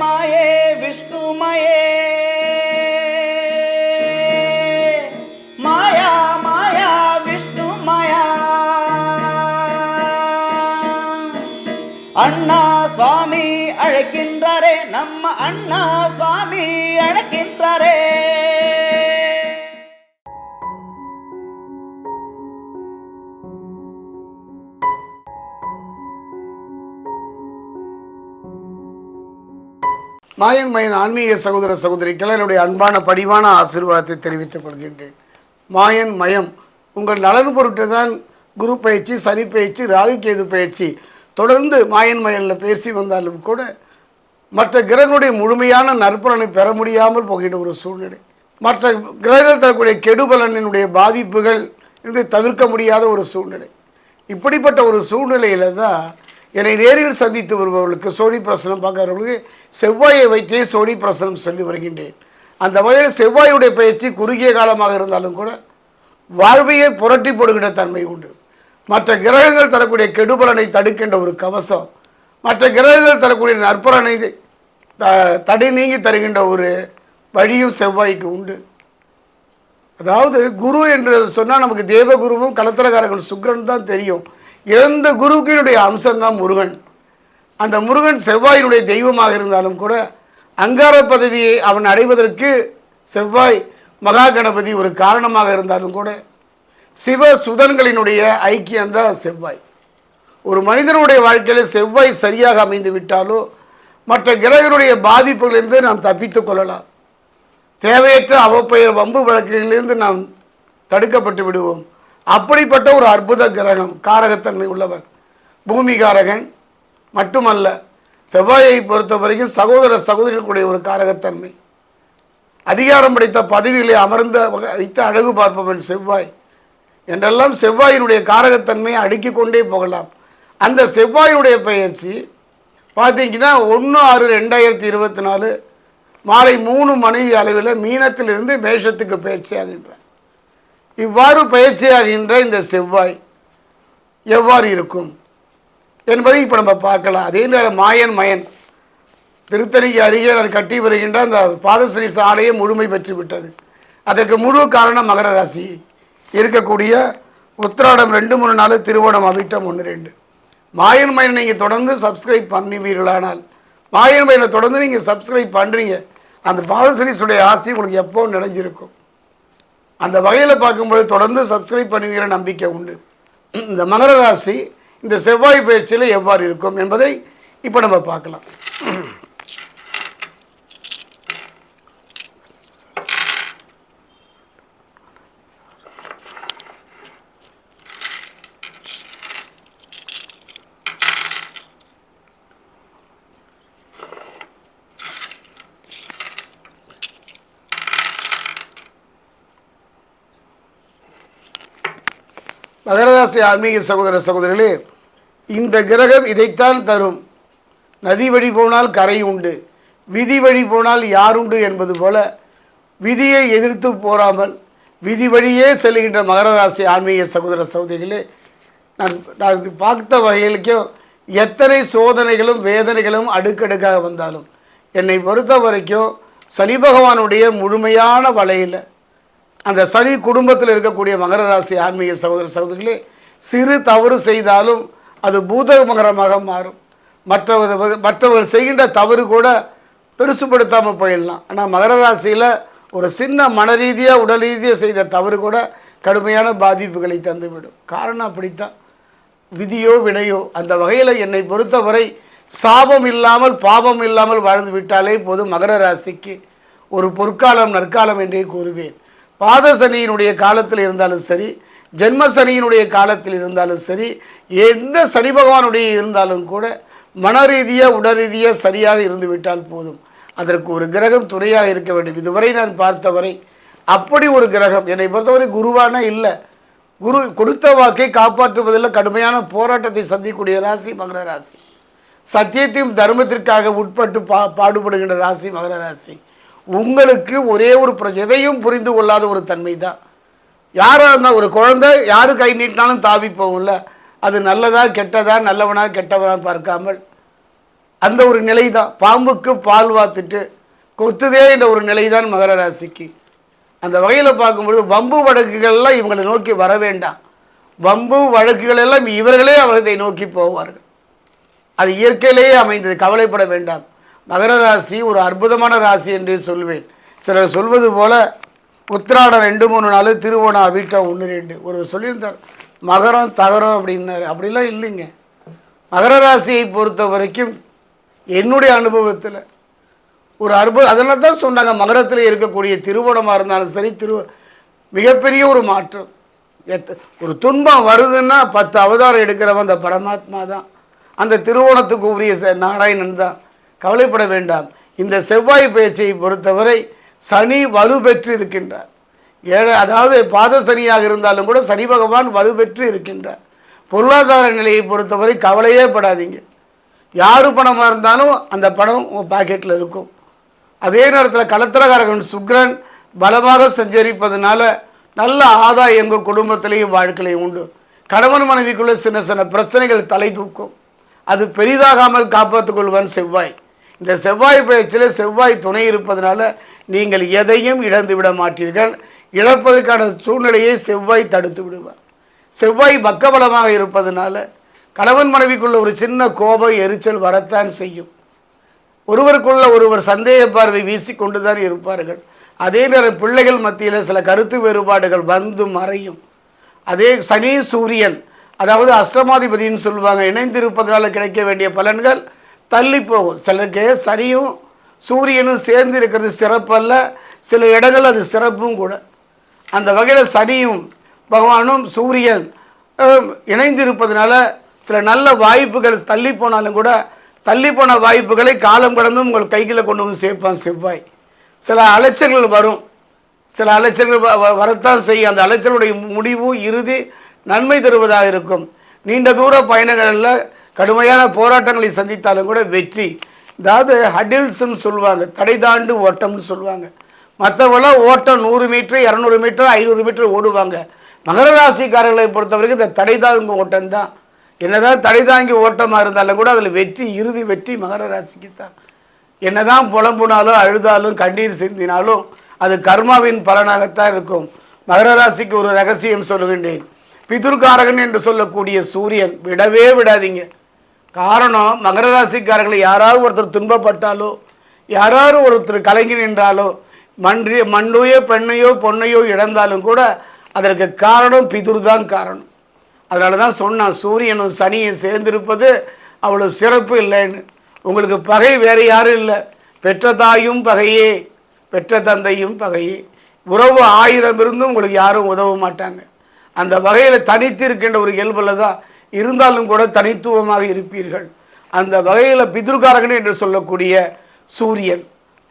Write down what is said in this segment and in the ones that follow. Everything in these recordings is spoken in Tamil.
మయే విష్ణుమయే. మాయా మాయా విష్ణుమయా. అన్నా స్వామి అడకిండ్రరే నమ్మ అన్నా స్వామి అడకిండ్రరే மாயன் மயன் ஆன்மீக சகோதர சகோதரிக்கெல்லாம் என்னுடைய அன்பான படிவான ஆசீர்வாதத்தை தெரிவித்துக் கொள்கின்றேன். மாயன் மயம் உங்கள் நலன் பொருட்டு தான் குரு பயிற்சி சனி பயிற்சி ராகுகேது பயிற்சி. தொடர்ந்து மாயன் மயனில் பேசி வந்தாலும் கூட மற்ற கிரகங்களுடைய முழுமையான நற்பலனை பெற முடியாமல் போகின்ற ஒரு சூழ்நிலை. மற்ற கிரகங்கள் தரக்கூடிய கெடுபலனினுடைய பாதிப்புகள் இன்று தவிர்க்க முடியாத ஒரு சூழ்நிலை. இப்படிப்பட்ட ஒரு சூழ்நிலையில் தான் என்னை நேரில் சந்தித்து வருபவர்களுக்கு சோழி பிரசனம் பார்க்கிறவர்களுக்கு செவ்வாயை வைத்தே சோழி பிரசனம் சொல்லி வருகின்றேன். அந்த வகையில் செவ்வாயுடைய பயிற்சி குறுகிய காலமாக இருந்தாலும் கூட வாழ்வையே புரட்டி போடுகின்ற தன்மை உண்டு. மற்ற கிரகங்கள் தரக்கூடிய கெடுபலனை தடுக்கின்ற ஒரு கவசம் மற்ற கிரகங்கள் தரக்கூடிய நற்பலனை த- தடை நீங்கி தருகின்ற ஒரு வழியும் செவ்வாய்க்கு உண்டு. அதாவது குரு என்று சொன்னால் நமக்கு தேவகுருவும் களத்திரகாரர்கள் சுக்கிரன் தான் தெரியும். இறந்த குருக்கினுடைய அம்சம்தான் முருகன். அந்த முருகன் செவ்வாயினுடைய தெய்வமாக இருந்தாலும் கூட அங்கார பதவியை அவன் அடைவதற்கு செவ்வாய் மகா கணபதி ஒரு காரணமாக இருந்தாலும் கூட சிவ சுதன்களினுடைய ஐக்கியம்தான் செவ்வாய். ஒரு மனிதனுடைய வாழ்க்கையில் செவ்வாய் சரியாக அமைந்து விட்டாலோ மற்ற கிரகனுடைய பாதிப்புகளிலிருந்து நாம் தப்பித்துக் கொள்ளலாம். தேவையற்ற அவப்பெயர் வம்பு வழக்குகளிலிருந்து நாம் தடுக்கப்பட்டு விடுவோம். அப்படிப்பட்ட ஒரு அற்புத கிரகம் காரகத்தன்மை உள்ளவர் பூமி காரகன் மட்டுமல்ல செவ்வாயை பொறுத்த வரைக்கும் சகோதர சகோதரிகளுடைய ஒரு காரகத்தன்மை. அதிகாரம் படைத்த பதவிகளை அமர்ந்த வக- வைத்து அழகு பார்ப்பவன் செவ்வாய். என்றெல்லாம் செவ்வாயினுடைய காரகத்தன்மையை அடுக்கி கொண்டே போகலாம். அந்த செவ்வாயினுடைய பயிற்சி பார்த்தீங்கன்னா ஒன்று ஆறு ரெண்டாயிரத்தி இருபத்தி நாலு மாலை மூணு மனைவி அளவில் மீனத்திலிருந்து மேஷத்துக்கு பயிற்சியாகின்றார் இவ்வாறு பயிற்சியாகின்ற இந்த செவ்வாய் எவ்வாறு இருக்கும் என்பதை இப்போ நம்ம பார்க்கலாம். அதே நேரம் மாயன் மயன். திருத்தணிக்கு அருகே நான் கட்டி வருகின்ற அந்த பாதஸ்ரீ சாலையை முழுமை பெற்று விட்டது அதற்கு முழு காரணம் மகர ராசி. இருக்கக்கூடிய உத்திராடம் ரெண்டு மூணு நாள் திருவோணம் அவிட்டம் ஒன்று ரெண்டு. மாயன் மயனை நீங்கள் தொடர்ந்து சப்ஸ்கிரைப் பண்ணுவீர்களானால் மாயன் மயனை தொடர்ந்து நீங்கள் சப்ஸ்கிரைப் பண்ணுறீங்க அந்த பாதஸ்ரீஸுடைய ஆசை உங்களுக்கு எப்போ நினைஞ்சிருக்கும். அந்த வகையில் பார்க்கும்போது தொடர்ந்து சப்ஸ்கிரைப் பண்ணுங்கிற நம்பிக்கை உண்டு. இந்த மகர ராசி இந்த செவ்வாய் பயிற்சியில் எவ்வாறு இருக்கும் என்பதை இப்போ நம்ம பார்க்கலாம். மகரராசி ஆன்மீக சகோதர சகோதரிகளே இந்த கிரகம் இதைத்தான் தரும். நதி வழி போனால் கரை உண்டு விதி வழி போனால் யாருண்டு என்பது போல விதியை எதிர்த்து போராமல் விதி வழியே செல்கின்ற மகர ராசி ஆன்மீக சகோதர சகோதரிகளே நான் நான் பார்த்த வகையிலுக்கும் எத்தனை சோதனைகளும் வேதனைகளும் அடுக்கடுக்காக வந்தாலும் என்னை பொறுத்த வரைக்கும் சனி பகவானுடைய முழுமையான வலையில் அந்த சனி குடும்பத்தில் இருக்கக்கூடிய மகர ராசி ஆன்மீக சகோதர சகோதரிகளே சிறு தவறு செய்தாலும் அது பூத மகரமாக மாறும். மற்றவர் மற்றவர்கள் செய்கின்ற தவறு கூட பெருசுப்படுத்தாமல் போயிடலாம். ஆனால் மகர ராசியில் ஒரு சின்ன மன ரீதியாக உடல் ரீதியாக செய்த தவறு கூட கடுமையான பாதிப்புகளை தந்துவிடும். காரணம் அப்படித்தான். விதியோ வினையோ அந்த வகையில் என்னை பொறுத்தவரை சாபம் இல்லாமல் பாபம் இல்லாமல் வாழ்ந்து விட்டாலே போதும் மகர ராசிக்கு ஒரு பொற்காலம் நற்காலம் என்றே கூறுவேன். பாத சனியினுடைய காலத்தில் இருந்தாலும் சரி ஜென்ம சனியினுடைய காலத்தில் இருந்தாலும் சரி எந்த சனி பகவானுடைய இருந்தாலும் கூட மன ரீதியாக உடல் ரீதியாக சரியாக இருந்துவிட்டால் போதும். அதற்கு ஒரு கிரகம் துணையாக இருக்க வேண்டும். இதுவரை நான் பார்த்தவரை அப்படி ஒரு கிரகம். என்னை பொறுத்தவரை குருவான இல்லை. குரு கொடுத்த வாக்கை காப்பாற்றுவதில் கடுமையான போராட்டத்தை சந்திக்கக்கூடிய ராசி மகர ராசி. சத்தியத்தையும் தர்மத்திற்காக உட்பட்டு பா பாடுபடுகின்ற ராசி மகர ராசி. உங்களுக்கு ஒரே ஒரு எதையும் புரிந்து கொள்ளாத ஒரு தன்மை தான் யாராக இருந்தால் ஒரு குழந்தை யார் கை நீட்டினாலும் தாவி போகும்ல. அது நல்லதா கெட்டதா நல்லவனா கெட்டவனா பார்க்காமல். அந்த ஒரு நிலை தான் பாம்புக்கு பால் வாத்துட்டு கொத்துதே என்ற ஒரு நிலை தான் மகர ராசிக்கு. அந்த வகையில் பார்க்கும்பொழுது வம்பு வழக்குகள்லாம் இவங்களை நோக்கி வர வேண்டாம். வம்பு வழக்குகள் எல்லாம் இவர்களே அவர்களை நோக்கி போவார்கள். அது இயற்கையிலேயே அமைந்தது. கவலைப்பட வேண்டாம். மகர ராசி ஒரு அற்புதமான ராசி என்று சொல்வேன். சிலர் சொல்வது போல உத்திராடம் ரெண்டு மூணு நாள் திருவோணம் அவிட்டம் ஒன்று ரெண்டு. ஒரு சொல்லியிருந்தார் மகரம் தகரம் அப்படின்னாரு. அப்படிலாம் இல்லைங்க. மகர ராசியை பொறுத்த வரைக்கும் என்னுடைய அனுபவத்தில் ஒரு அற்புதம் அதெல்லாம் தான் சொன்னாங்க. மகரத்தில் இருக்கக்கூடிய திருவோணமாக இருந்தாலும் சரி திரு மிகப்பெரிய ஒரு மாற்றம். எத்த ஒரு துன்பம் வருதுன்னா பத்து அவதாரம் எடுக்கிறவன் அந்த பரமாத்மா தான். அந்த திருவோணத்துக்கு உரிய ச- நாராயணன் தான். கவலைப்பட வேண்டாம். இந்த செவ்வாய் பேச்சை பொறுத்தவரை சனி வலு பெற்று இருக்கின்றார். ஏழை அதாவது பாத சனியாக இருந்தாலும் கூட சனி பகவான் வலு பெற்று இருக்கின்றார். பொருளாதார நிலையை பொறுத்தவரை கவலையே படாதீங்க. யார் பணமாக இருந்தாலும் அந்த பணம் உங்கள் பாக்கெட்டில் இருக்கும். அதே நேரத்தில் கலத்திரகாரகன் சுக்ரன் பலமாக சஞ்சரிப்பதனால நல்ல ஆதாயம் எங்கள் குடும்பத்திலையும் வாழ்க்கையிலையும் உண்டு. கணவன் மனைவிக்குள்ள சின்ன சின்ன பிரச்சனைகள் தலை தூக்கும். அது பெரிதாகாமல் காப்பாற்றிக் கொள்வான் செவ்வாய். இந்த செவ்வாய் பயிற்சியில் செவ்வாய் துணை இருப்பதனால நீங்கள் எதையும் இழந்து விட மாட்டீர்கள். இழப்பதற்கான சூழ்நிலையை செவ்வாய் தடுத்து விடுவார். செவ்வாய் பக்கபலமாக இருப்பதனால கணவன் மனைவிக்குள்ள ஒரு சின்ன கோபம் எரிச்சல் வரத்தான் செய்யும். ஒருவருக்குள்ள ஒருவர் சந்தேக பார்வை வீசிக்கொண்டு தான் இருப்பார்கள். அதே நேரம் பிள்ளைகள் மத்தியில் சில கருத்து வேறுபாடுகள் வந்து மறையும். அதே சனி சூரியன் அதாவது அஷ்டமாதிபதின்னு சொல்லுவாங்க இணைந்திருப்பதனால கிடைக்க வேண்டிய பலன்கள் தள்ளி போகும். சிலருக்கு சனியும் சூரியனும் சேர்ந்து இருக்கிறது சிறப்பல்ல. சில இடங்கள் அது சிறப்பும் கூட. அந்த வகையில் சனியும் பகவானும் சூரியன் இணைந்து இருப்பதனால சில நல்ல வாய்ப்புகள் தள்ளி போனாலும் கூட தள்ளி போன வாய்ப்புகளை காலம் கடந்தும் உங்கள் கைகளை கொண்டு வந்து சேர்ப்பான் செவ்வாய். சில அலைச்சல்கள் வரும். சில அலைச்சல்கள் வ- வ- வரத்தான் செய்யும். அந்த அலைச்சலுடைய முடிவு இறுதி நன்மை தருவதாக இருக்கும். நீண்ட தூர பயணங்களில் கடுமையான போராட்டங்களை சந்தித்தாலும் கூட வெற்றி. அதாவது ஹடில்ஸ்ன்னு சொல்லுவாங்க தடை தாண்டு ஓட்டம்னு சொல்லுவாங்க. மற்றவெல்லாம் ஓட்டம் நூறு மீட்டர் இரநூறு மீட்டர் ஐநூறு மீட்டர் ஓடுவாங்க. மகர ராசிக்காரர்களை பொறுத்த வரைக்கும் இந்த தடை தாங்கும் ஓட்டம் தான். என்னதான் தடை தாங்கி ஓட்டமாக இருந்தாலும் கூட அதில் வெற்றி இறுதி வெற்றி மகர ராசிக்கு தான் என்னதான் புலம்புனாலும் அழுதாலும் கண்ணீர் சிந்தினாலும் அது கர்மாவின் பலனாகத்தான் இருக்கும். மகர ராசிக்கு ஒரு ரகசியம் சொல்லுகின்றேன். பிதுர்காரகன் என்று சொல்லக்கூடிய சூரியன் விடவே விடாதீங்க. காரணம் மகர ராசிக்காரர்களை யாராவது ஒருத்தர் துன்பப்பட்டாலோ யாராவது ஒருத்தர் கலங்கி நின்றாலோ மன்றி மண்ணையோ பெண்ணையோ பொண்ணையோ இழந்தாலும் கூட அதற்கு காரணம் பிதுர் தான் காரணம். அதனால தான் சொன்னான் சூரியனும் சனியும் சேர்ந்திருப்பது அவ்வளோ சிறப்பு இல்லைன்னு. உங்களுக்கு பகை வேறு யாரும் இல்லை. பெற்ற தாயும் பகையே பெற்ற தந்தையும் பகையே. உறவு ஆயிரம் இருந்தும் உங்களுக்கு யாரும் உதவ மாட்டாங்க. அந்த வகையில் தனித்து இருக்கின்ற ஒரு இயல்பில் தான் இருந்தாலும் கூட தனித்துவமாக இருப்பீர்கள். அந்த வகையில் பிதுர்காரகன் என்று சொல்லக்கூடிய சூரியன்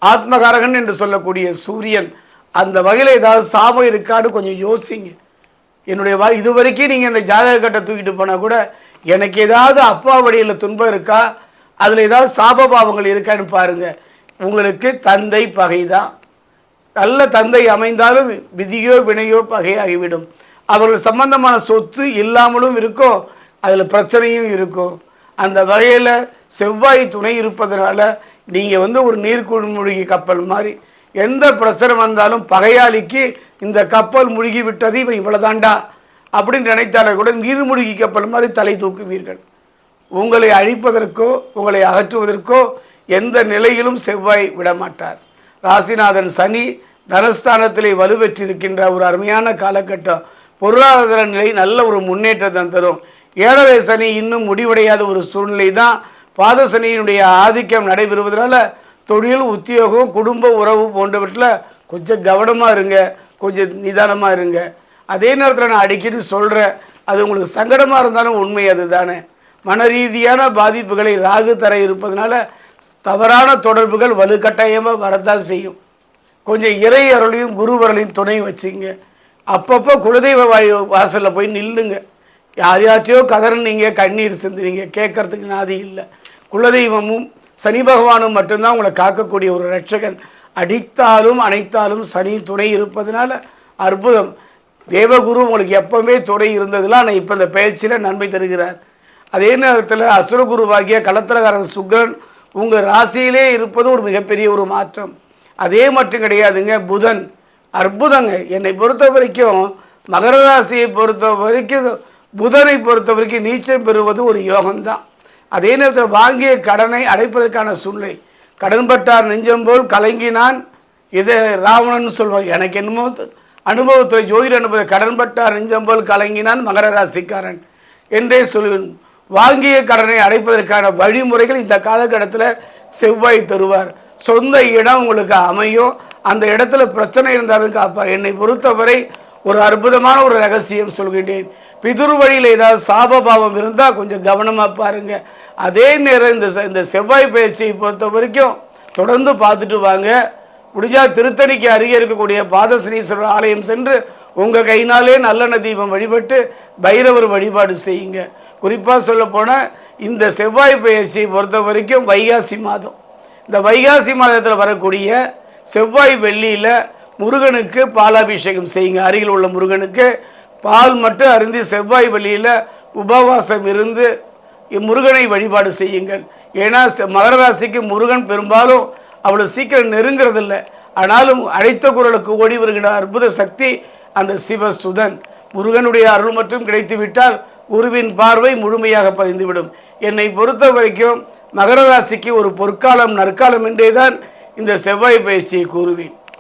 ஆத்மகாரகன் என்று சொல்லக்கூடிய சூரியன் அந்த வகையில் ஏதாவது சாபம் இருக்கான்னு கொஞ்சம் யோசிங்க. என்னுடைய வா இது வரைக்கும் நீங்கள் இந்த ஜாதக கட்டை தூக்கிட்டு போனால் கூட எனக்கு ஏதாவது அப்பா வழியில் துன்பம் இருக்கா? அதில் ஏதாவது சாப பாவங்கள் இருக்கான்னு பாருங்கள் உங்களுக்கு தந்தை பகை தான் நல்ல தந்தை அமைந்தாலும் விதியோ வினையோ பகையாகிவிடும். அவர்கள் சம்பந்தமான சொத்து இல்லாமலும் இருக்கும் அதில் பிரச்சனையும் இருக்கும். அந்த வகையில் செவ்வாய் துணை இருப்பதனால நீங்கள் வந்து ஒரு நீர்க்குழ்மூழ்கி கப்பல் மாதிரி எந்த பிரச்சனை வந்தாலும் பகையாளிக்கு இந்த கப்பல் முழுகி விட்டது இவன் இவ்வளோதாண்டா அப்படின்னு நினைத்தாலே கூட நீர்மூழ்கி கப்பல் மாதிரி தலை தூக்குவீர்கள். உங்களை அழிப்பதற்கோ உங்களை அகற்றுவதற்கோ எந்த நிலையிலும் செவ்வாய் விடமாட்டார். ராசிநாதன் சனி தனஸ்தானத்திலே வலுப்பெற்றிருக்கின்ற ஒரு அருமையான காலகட்டம். பொருளாதார நிலை நல்ல ஒரு முன்னேற்றத்தை தரும். ஏழரை சனி இன்னும் முடிவடையாத ஒரு சூழ்நிலை தான் பாத சனியினுடைய ஆதிக்கம் நடைபெறுவதனால தொழில் உத்தியோகம் குடும்ப உறவு போன்றவற்றில் கொஞ்சம் கவனமாக இருங்க. கொஞ்சம் நிதானமாக இருங்க. அதே நேரத்தில் நான் அடிக்கடி சொல்கிறேன் அது உங்களுக்கு சங்கடமாக இருந்தாலும் உண்மை அதுதானே. மன ரீதியான பாதிப்புகளை ராகு தர இருப்பதனால தவறான தொடர்புகள் வலுக்கட்டாயமாக வரத்தான் செய்யும். கொஞ்சம் இறை அருளையும் குருவரலையும் துணை வச்சுங்க. அப்பப்போ குலதெய்வ வாயு வாசலில் போய் நில்லுங்க. யார் யார்ட்டையோ கதறினீங்க கண்ணீர் சிந்துனீங்க கேட்கறதுக்கு நாதி இல்லை. குலதெய்வமும் சனி பகவானும் மட்டும்தான் உங்களை காக்கக்கூடிய ஒரு ரட்சகன். அடித்தாலும் அணைத்தாலும் சனி துணை இருப்பதனால அற்புதம். தேவகுரு உங்களுக்கு எப்பவுமே துணை இருந்ததுல நான் இப்போ இந்த பயிற்சியில் நன்மை தருகிறார். அதே நேரத்தில் அசுரகுருவாகிய களத்திரகாரன் சுக்ரன் உங்கள் ராசியிலே இருப்பது ஒரு மிகப்பெரிய ஒரு மாற்றம். அதே மட்டும் கிடையாதுங்க புதன். அற்புதங்க. என்னை பொறுத்த வரைக்கும் மகர ராசியை பொறுத்த வரைக்கும் புதனை பொறுத்த வரைக்கும் நீச்சம் பெறுவது ஒரு யோகம்தான். அதே நேரத்தில் வாங்கிய கடனை அடைப்பதற்கான சூழ்நிலை. கடன்பட்டார் நெஞ்சம் போல் கலங்கினான். இதை ராவணன் சொல்வார் எனக்கு என்னமோ அனுபவத்துறை ஜோதிட அனுபவ கடன்பட்டார் நெஞ்சம் போல் கலங்கினான் மகர ராசிக்காரன் என்றே சொல்வேன் வாங்கிய கடனை அடைப்பதற்கான வழிமுறைகள் இந்த காலகட்டத்தில் செவ்வாய் தருவார். சொந்த இடம் உங்களுக்கு அமையும். அந்த இடத்துல பிரச்சனை இருந்தாலும் காப்பார். என்னை பொறுத்தவரை ஒரு அற்புதமான ஒரு ரகசியம் சொல்கின்றேன். பிதுர் வழியில் ஏதாவது சாபபாவம் இருந்தால் கொஞ்சம் கவனமாக பாருங்க. அதே நேரம் இந்த இந்த செவ்வாய் பயிற்சியை பொறுத்த வரைக்கும் தொடர்ந்து பார்த்துட்டு வாங்க. முடிஞ்சா திருத்தணிக்கு அருகே இருக்கக்கூடிய பாதஸ்ரீஸ்வரர் ஆலயம் சென்று உங்கள் கையினாலே நல்லெண்ண தீபம் வழிபட்டு பைரவர் வழிபாடு செய்யுங்க. குறிப்பாக சொல்லப்போனால் இந்த செவ்வாய் பயிற்சியை பொறுத்த வரைக்கும் வைகாசி மாதம். இந்த வைகாசி மாதத்தில் வரக்கூடிய செவ்வாய் வெள்ளியில் முருகனுக்கு பாலாபிஷேகம் செய்யுங்க. அருகில் உள்ள முருகனுக்கு பால் மட்டும் அருந்தி செவ்வாய் வழியில் உபவாசம் இருந்து முருகனை வழிபாடு செய்யுங்கள். ஏன்னா மகர ராசிக்கு முருகன் பெரும்பாலும் அவ்வளோ சீக்கிரம் நெருங்கிறதில்ல. ஆனாலும் அழைத்த குரலுக்கு ஓடி வருகிற அற்புத சக்தி அந்த சிவசுதன். முருகனுடைய அருள் மட்டும் கிடைத்து விட்டால் குருவின் பார்வை முழுமையாக பதிந்துவிடும். என்னை பொறுத்த வரைக்கும் மகர ராசிக்கு ஒரு பொற்காலம் நற்காலம் என்றே தான் இந்த செவ்வாய் பயிற்சியை கூறுவேன்.